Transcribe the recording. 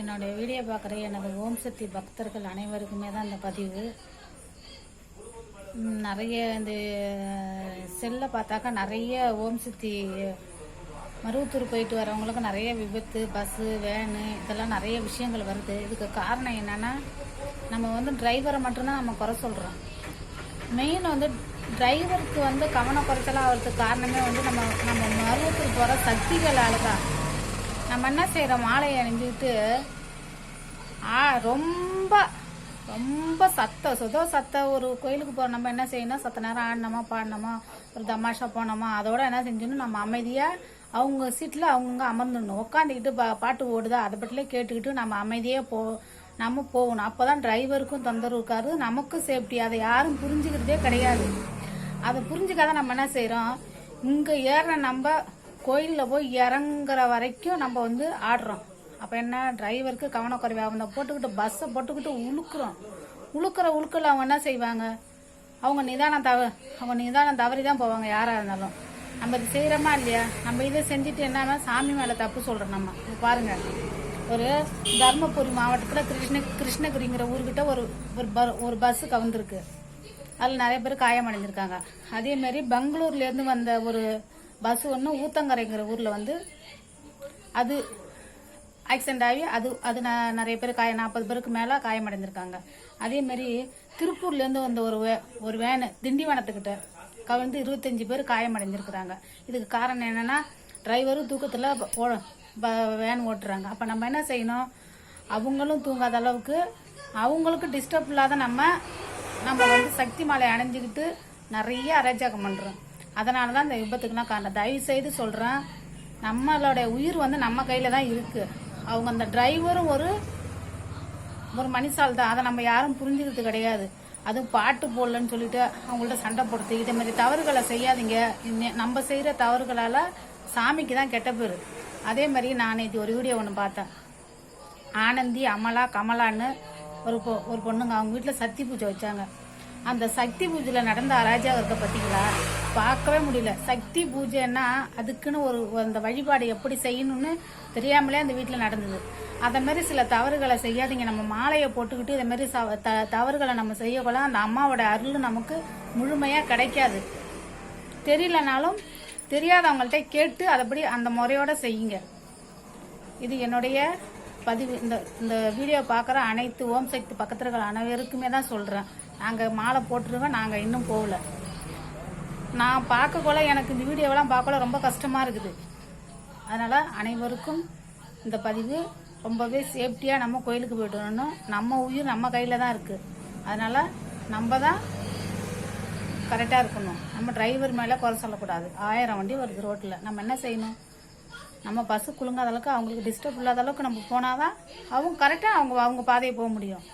என்னுடைய வீடியோ பார்க்குற எனது ஓம் சக்தி பக்தர்கள் அனைவருக்குமே தான் இந்த பதிவு. நிறைய இந்த செல்லை பார்த்தாக்கா நிறைய ஓம் சக்தி மருவத்தூர் போயிட்டு வரவங்களுக்கு நிறைய விபத்து பஸ்ஸு வேனு இதெல்லாம் நிறைய விஷயங்கள் வருது. இதுக்கு காரணம் என்னென்னா நம்ம வந்து டிரைவரை மட்டும்தான் நம்ம குறை சொல்கிறோம் மெயின் வந்து டிரைவருக்கு வந்து கவன குறைச்சலாக ஆகிறதுக்கு காரணமே வந்து நம்ம நம்ம மருவத்தூர் போகிற சக்திகளால் தான். நம்ம என்ன செய்கிறோம் மாலையை அணிஞ்சிக்கிட்டு ஆ ரொம்ப ரொம்ப சத்த சுதோ சத்த ஒரு கோயிலுக்கு போகிற நம்ம என்ன செய்யணும் சத்த நேரம் ஆடினோமா பாடினோமா ஒரு தமாஷா போனோமா அதோட என்ன செஞ்சோன்னு நம்ம அமைதியாக அவங்க சீட்டில் அவங்கவுங்க அமர்ந்துடணும். உட்காந்துக்கிட்டு பா பாட்டு ஓடுதா அதை பற்றிலே கேட்டுக்கிட்டு நம்ம அமைதியாக போ நம்ம போகணும். அப்போ தான் டிரைவருக்கும் தொந்தரவு இருக்காது நமக்கும் சேஃப்டி அதை யாரும் புரிஞ்சுக்கிறதே கிடையாது. அதை புரிஞ்சுக்காத நம்ம என்ன செய்கிறோம் இங்கே ஏற நம்ம கோயிலில் போய் இறங்குற வரைக்கும் நம்ம வந்து ஆடுறோம். அப்போ என்ன டிரைவருக்கு கவனக்குறைவு அவங்க போட்டுக்கிட்டு பஸ்ஸை போட்டுக்கிட்டு உழுக்குறோம். உழுக்கிற உழுக்கில் அவங்க என்ன செய்வாங்க? அவங்க நிதானம் தவ அவங்க நிதானம் தவறி தான் போவாங்க யாராக இருந்தாலும். நம்ம இது செய்கிறோமா இல்லையா? நம்ம இதை செஞ்சுட்டு என்னன்னா சாமி மேலே தப்பு சொல்கிறோம் நம்ம. இப்ப பாருங்க. ஒரு தர்மபுரி மாவட்டத்தில் கிருஷ்ண கிருஷ்ணகிரிங்கிற ஊர்கிட்ட ஒரு ஒரு ப- ஒரு பஸ்ஸு கவுந்திருக்கு. அதில் நிறைய பேர் காயமடைஞ்சிருக்காங்க. அதேமாரி பெங்களூர்லேருந்து வந்த ஒரு பஸ் ஒன்று ஊத்தங்கரைங்கிற ஊரில் வந்து அது ஆக்சிடென்ட் ஆகி அது அது நிறைய பேர் காய நாற்பது பேருக்கு மேலே காயமடைஞ்சிருக்காங்க அதேமாரி திருப்பூர்லேருந்து வந்த ஒரு வே ஒரு வேனு திண்டிவனத்துக்கிட்ட கவிழ்ந்து இருபத்தஞ்சி பேர் காயமடைஞ்சிருக்கிறாங்க இதுக்கு காரணம் என்னன்னா டிரைவரும் தூக்கத்தில் வேன் ஓட்டுறாங்க. அப்போ நம்ம என்ன செய்யணும்? அவங்களும் தூங்காத அளவுக்கு அவங்களுக்கு டிஸ்டர்ப் இல்லாத நம்ம நம்ம வந்து சக்தி மாலை அணைஞ்சிக்கிட்டு நிறைய அராஜகம் பண்ணுறோம் அதனால தான் இந்த விபத்துக்குலாம் காரணம். தயவு செய்து சொல்கிறேன் நம்மளோட உயிர் வந்து நம்ம கையில் தான் இருக்குது அவங்க அந்த டிரைவரும் ஒரு ஒரு மனுஷால் தான். அதை நம்ம யாரும் புரிஞ்சுக்கிறது கிடையாது. அதுவும் பாட்டு போடலன்னு சொல்லிட்டு அவங்கள்ட்ட சண்டை போடுத்து இதே மாதிரி தவறுகளை செய்யாதீங்க. நம்ம செய்கிற தவறுகளால் சாமிக்கு தான் கெட்ட பேர். அதே மாதிரி நான் நேற்று ஒரு வீடியோ ஒன்று பார்த்தேன். ஆனந்தி அமலா கமலான்னு ஒரு பொ ஒரு பொண்ணுங்க. அவங்க வீட்டில் சக்தி பூஜை வச்சாங்க. அந்த சக்தி பூஜையில் நடந்த அராஜகத்தை பார்த்தீங்களா பார்க்கவே முடியல. சக்தி பூஜைன்னா அதுக்குன்னு ஒரு அந்த வழிபாடு எப்படி செய்யணும்னு தெரியாமலே அந்த வீட்டில் நடந்தது. அதை மாதிரி சில தவறுகளை செய்யாதீங்க. நம்ம மாலையை போட்டுக்கிட்டு இதை மாதிரி த தவறுகளை நம்ம செய்யக்கூட அந்த அம்மாவோட அருள் நமக்கு முழுமையாக கிடைக்காது. தெரியலனாலும் தெரியாதவங்கள்ட்ட கேட்டு அதைப்படி அந்த முறையோட செய்யுங்க. இது என்னுடைய பதிவு. இந்த இந்த வீடியோ பார்க்குற அனைத்து ஓம் சக்தி பக்கத்தில் அனைவருக்குமே தான் சொல்கிறேன் நாங்கள் மாலை போட்டுருவோம் நாங்கள் இன்னும் போகல. நான் பார்க்கக்குள்ள எனக்கு இந்த வீடியோவெல்லாம் பார்க்கல ரொம்ப கஷ்டமாக இருக்குது. அதனால் அனைவருக்கும் இந்த பதிவு ரொம்பவே சேஃப்டியாக நம்ம கோயிலுக்கு போயிட்டு வரணும். நம்ம உயிர் நம்ம கையில் தான் இருக்குது அதனால் நம்ம தான் கரெக்டாக இருக்கணும். நம்ம டிரைவர் மேலே குறை சொல்லக்கூடாது. ஆயிரம் வண்டி வருது ரோட்டில் நம்ம என்ன செய்யணும்? நம்ம பஸ்ஸு குலுங்காத அளவுக்கு அவங்களுக்கு டிஸ்டர்ப் இல்லாத அளவுக்கு நம்ம போனால் தான் அவங்க கரெக்டாக அவங்க அவங்க பாதையை போக முடியும்.